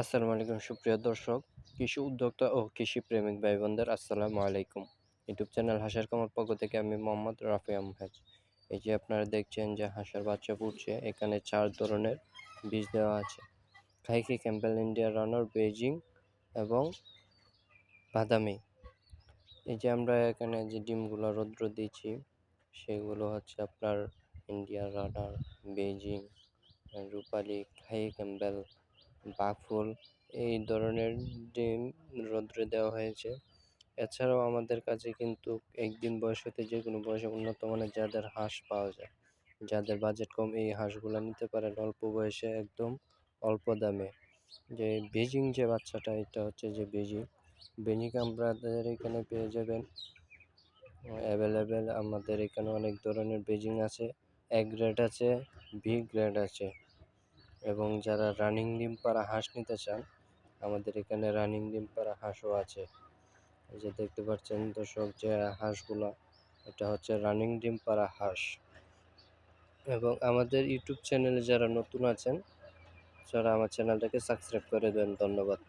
আসসালামু আলাইকুম, সুপ্রিয় দর্শক, কৃষি উদ্যোক্তা ও কৃষি প্রেমিক ভাই বোনদের আসসালামু আলাইকুম। ইউটিউব চ্যানেল হাসার কামার পক্ষ থেকে আমি মোহাম্মদ রাফি আহমেদ। এই যে আপনারা দেখছেন যে হাঁসের বাচ্চা ফুটছে এখানে চার ধরনের বীজ দেওয়া আছে। Khaki Campbell India, runner Beijing এবং বাদামি। এই যে আমরা এখানে যে ডিমগুলো রৌদ্র দিচ্ছি, সেগুলো হচ্ছে আপনার ইন্ডিয়া, রানার বেজিং রূপালি খাই ক্যাম্পেল বাকফুল এই ধরনের ডিম রৌদ্রে দেওয়া হয়েছে। এছাড়াও আমাদের কাছে কিন্তু একদিন বয়স হতে যে কোনো বয়সে উন্নত মানের যাদের হাঁস পাওয়া যায়, যাদের বাজেট কম, এই হাঁসগুলো নিতে পারেন অল্প বয়সে একদম অল্প দামে। যে বেজিং যে বাচ্চাটা, এটা হচ্ছে যে বেজিং। বেজিং আমাদের এখানে পেয়ে যাবেন। অ্যাভেলেবেল আমাদের এখানে অনেক ধরনের বেজিং আছে। এ গ্রেড আছে বি গ্রেড আছে। এবং যারা রানিং ডিম পাড়া হাঁস নিতে চান, আমাদের এখানে রানিং ডিম পাড়া হাঁসও আছে। এই যে দেখতে পাচ্ছেন দর্শক যে হাঁসগুলো, এটা হচ্ছে রানিং ডিম পাড়া হাঁস। এবং আমাদের ইউটিউব চ্যানেলে যারা নতুন আছেন, যারা আমার চ্যানেলটাকে সাবস্ক্রাইব করে দেন, ধন্যবাদ।